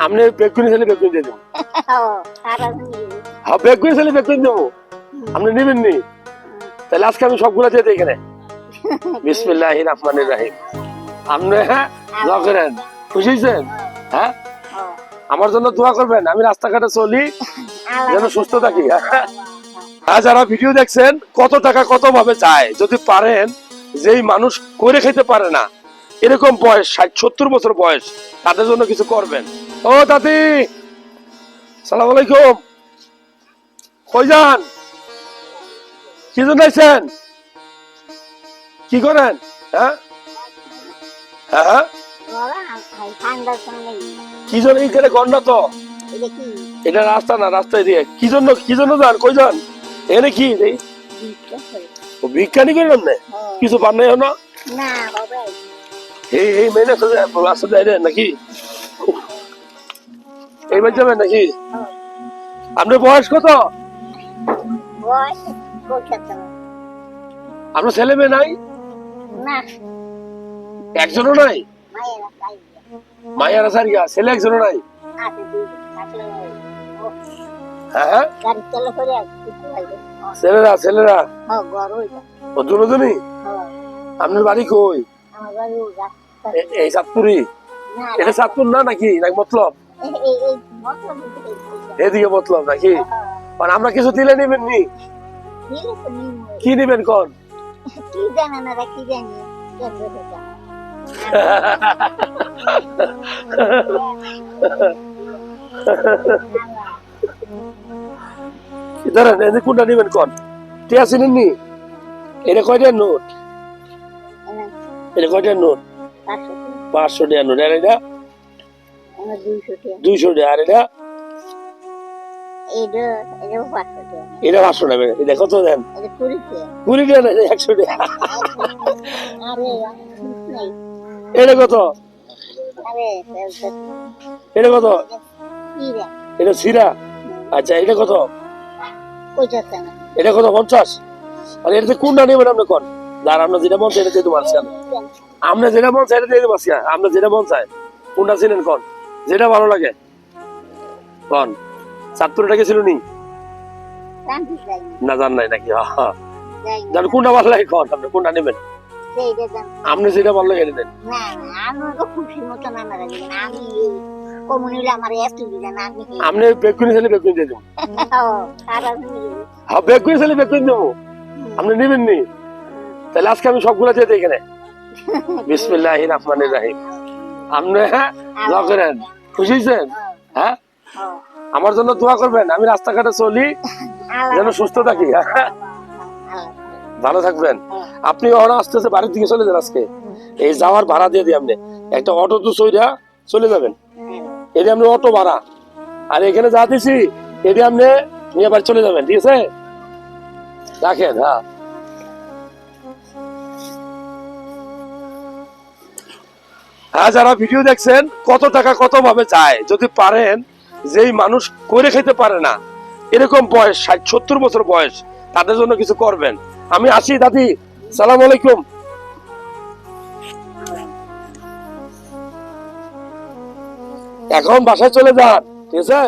আপনি বেগুনি ছেলে বেগুনি দিয়ে দেবো। হ্যাঁ বেগুনি ছেলে বেগুনি দেবো। আপনি নেবেন নি তাহলে আজকে আমি সবগুলো দিয়ে দিই এখানে। বিসমিল্লাহ রহমানির রাহিম। আপনি হ্যাঁ দোয়া করেন। খুশি হয়েছেন? হ্যাঁ? আমার জন্য দোয়া করবেন। আমি রাস্তাঘাটে চলি যেন সুস্থ থাকি। হ্যাঁ? যারা ভিডিও দেখছেন কত টাকা কত ভাবে চায়। যদি পারেন যেই মানুষ করে খেতে পারে না এরকম বয়স ষাট সত্তর বছর বয়স তাদের জন্য কিছু করবেন। ও দাদি সালাম আলাইকুম। কই যান? কি জন্য আইছেন কি করেন? হ্যাঁ? হ্যাঁ হ্যাঁ? কি জন্য গন্ডা তো? এটা রাস্তা না রাস্তায় দিয়ে। কি জন্য কি জন্য যান? কই যান? এনে কি? করে? বিজ্ঞানী করলাম না কিছু পান নাই না? না বাবা এই এই মেনে রাস্তা দিয়ে নাকি? এইবার যাবেন নাকি? আপনার বয়স কত? আপনার ছেলে মেয়ে নাই? একজনও নাই? মায়েরা আসার গিয়া। ছেলে একজনও নাই? হ্যাঁ হ্যাঁ। ছেলেরা ছেলেরা? ও দুজনই আপনার বাড়ি কই? আমার বাড়ি এই চাঁদপুরি না এটা চাঁদপুর না নাকি? নাকি মতলব। এদিকে মতলব নাকি? আর আমরা কিছু দিলে নিবেন নি। কি নিবেন কোন? কি জানেন ওরা কি জানি থেকে এনে কোনটা নিবেন কোন? টিয়া চিনেন নি? এটা কয়টার নোট? এটা কয়টার নোট? পাঁচশো টাকা, নোট আর এটা? দুইশো টাকা। আর এটা? এটা পাঁচশো টাকা। এটা কত দেন। কুড়ি টাকা। একশো টাকা। এটা কত? এটা কত? এটা সিরা? আচ্ছা এটা কত? এটা কত পঞ্চাশ? আর এটা কোনটা নেবেন আপনি কোন? আপনার যেটা মন চায় এটা দিয়ে পারছি আমরা যেটা মন এটা দিয়ে পারছি আমরা যেটা মন চায় কোনটা ছিলেন কোন? যেটা ভালো লাগে। কোন? চাঁদপুরে গেছিল নি? চাই না। জান নাই নাকি? জান কোনটা ভালো লাগে কোন? আপনি কোনটা নেবেন? আপনি যেটা ভালো লাগে এটা নেন না না আমি তো খুশি মতো না মারা যাবে না। আমি কমুনিলে আমার এত দিলে না আমি আপনি বেগুনি ছেলে বেগুনি দিয়ে দেবো। হ্যাঁ বেগুনি ছেলে বেগুনি দেবো। আপনি নেবেন নি তাহলে আজকে আমি সবগুলো দিয়ে দিই এখানে। বিসমিল্লাহ রহমানির রাহিম। আপনি হ্যাঁ দোয়া করেন। খুশি হয়েছেন? হ্যাঁ? আমার জন্য দোয়া করবেন। আমি রাস্তাঘাটে চলি যেন সুস্থ থাকি? ভালো থাকবেন। আপনি ওখানে আস্তে আস্তে বাড়ির দিকে চলে যান আজকে। এই যাওয়ার ভাড়া দিয়ে দিই আপনি। একটা অটো তো চইরা চলে যাবেন। এটা আপনি অটো ভাড়া। আর এখানে যা দিছি এটা আপনি নিয়ে বাড়ি চলে যাবেন ঠিক আছে? রাখেন হ্যাঁ। হ্যাঁ যারা ভিডিও দেখছেন, কত টাকা কত ভাবে চায়? যদি পারেন, যেই মানুষ করে খেতে পারে না, এরকম বয়স, ষাট, সত্তর বছর বয়স, তাদের জন্য কিছু করবেন। আমি আসি, দাদি। সালাম আলাইকুম। এখন বাসায় চলে যান, ঠিক আছে?